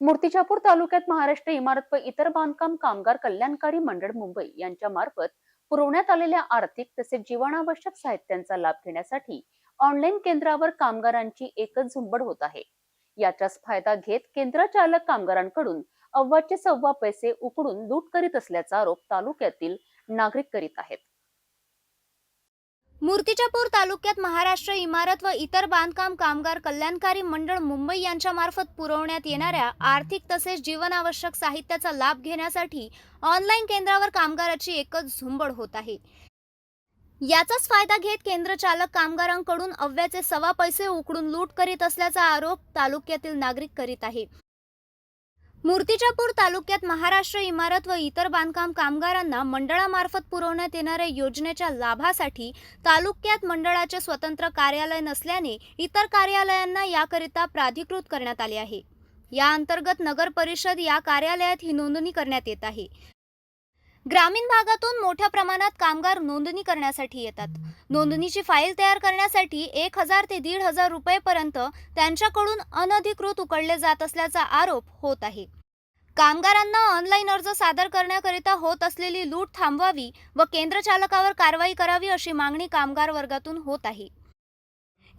मूर्तिजापूर तालुक्यात महाराष्ट्र इमारत व इतर बांधकाम कामगार कल्याणकारी मंडळ मुंबई यांच्या मार्फत पुरवण्यात आलेल्या आर्थिक तसेच जीवनावश्यक साहित्यांचा लाभ घेण्यासाठी ऑनलाईन केंद्रावर कामगारांची एकच झुंबड होत आहे. याचाच फायदा घेत केंद्र चालक कामगारांकडून अव्वाचे सव्वा पैसे उकडून लूट करीत असल्याचा आरोप तालुक्यातील नागरिक करीत आहेत. मूर्तिजापूर तालुक्यात महाराष्ट्र इमारत व इतर बांधकाम कामगार कल्याणकारी मंडळ मुंबई यांच्यामार्फत पुरवण्यात येणाऱ्या आर्थिक तसेच जीवनावश्यक साहित्याचा लाभ घेण्यासाठी ऑनलाईन केंद्रावर कामगाराची एकच झुंबड होत आहे. याचाच फायदा घेत केंद्र चालक कामगारांकडून अव्याचे सवा पैसे उकडून लूट करीत असल्याचा आरोप तालुक्यातील नागरिक करीत आहे. मूर्तिजापूर तालुक्यात महाराष्ट्र इमारत व इतर बांधकाम कामगारांना मंडळामार्फत पुरवण्यात येणाऱ्या योजनेच्या लाभासाठी तालुक्यात मंडळाचे स्वतंत्र कार्यालय नसल्याने इतर कार्यालयांना याकरिता प्राधिकृत करण्यात आले आहे. या अंतर्गत नगर परिषद या कार्यालयात ही नोंदणी करण्यात येत आहे. ग्रामीण भागातून मोठ्या प्रमाणात कामगार नोंदणी करण्यासाठी येतात. नोंदणीची फाईल तयार करण्यासाठी एक हजार ते दीड हजार रुपयेपर्यंत त्यांच्याकडून अनधिकृत उकडले जात असल्याचा आरोप होत आहे. कामगारांना ऑनलाईन अर्ज सादर करण्याकरिता होत असलेली लूट थांबवावी व केंद्र चालकावर कारवाई करावी अशी मागणी कामगार वर्गातून होत आहे.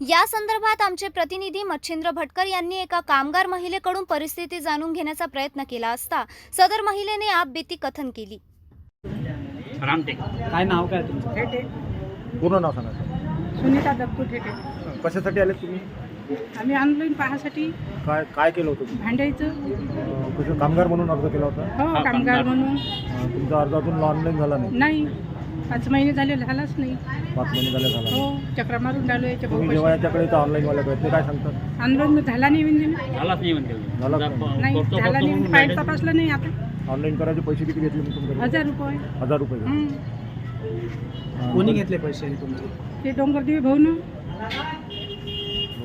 या संदर्भात आमचे प्रतिनिधी मच्छिंद्र भटकर यांनी एका कामगार महिलेकडून परिस्थिती जाणून घेण्याचा प्रयत्न केला असता सदर महिलेने आपबीती कथन केली. रामटेक. काय नाव काय तुमचं? ठेटे पूर्ण नाव सांगा सुनीता दत्तू ठेटे कशासाठी आले तुम्ही? आम्ही ऑनलाईन पाहासाठी काय काय केलं होतं? तुम्ही भांडायचं. अं, कसं कामगार म्हणून अर्ज केला होता? हो हा, कामगार कामगार. म्हणून. अं, तुमचा अर्ज अजून ऑनलाईन झाला नाही. नाही. पाच महिने झाले झालाच नाही. पाच महिने झाले झाला नाही. हो चक्र मारून राहिलो याच्या तुम्ही जेव्हा पैसे याच्याकडे ऑनलाईन वाले ते काय सांगतात ऑनलाईन झाला नाही म्हणजे? झालाच नाही म्हणते झालाच नाही. झाला नाही. राहिले. तपासलं नाही आता. ऑनलाईन करायचे पैसे किती घेतले मी तुमच्याकडे हजार रुपये. हजार रुपये घेतले. हं. कोणी घेतले पैसे तुमचे? ते डोंगरदेवी भाऊ ना.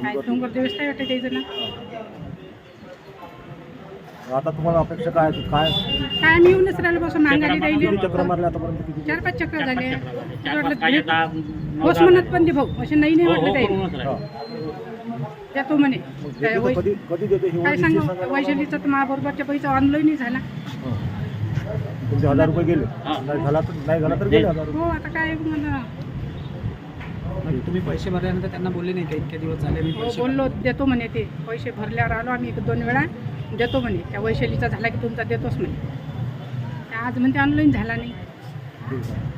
काय डोंगरदेवीच काय वाटतं त्याचं ना आता तुम्हाला अपेक्षा काय आहे? काय? काय आम्ही येऊनच राहिलो बसून मागायला किती राहिले. चक्र मारले आतापर्यंत? किती चार पाच चक्र झाले. नऊ होस दहा- म्हणत पण ते भाऊ असे नाही नाही हो, हो, त्याने हा. राहिले. देतो म्हणे. मग काय देते तर वै- कधी कधी देते हे काय वैशिष्ट्य सांगू? सांगा. मला. वैशालीचा तर महाबरोबरच्या पैसा ऑनलाईनही झाला. हो. तुमचे हजार रुपये गेले. हा. नाही झाला तर नाही झाला तर गेले हजार रुपये. हो आता काय मला म्हणजे तुम्ही पैसे भरल्यानंतर त्यांना बोलले नाही का इतके दिवस झाले मी हो पैसे बोललो देतो म्हणे ते. पैसे भरल्यावर आलो आम्ही एक दोन वेळा. देतो म्हणे. त्या वैशालीचा झाला की तुमचा देतोच म्हणे. त्या आज म्हणते ऑनलाईन झाला नाही. ठीक आहे.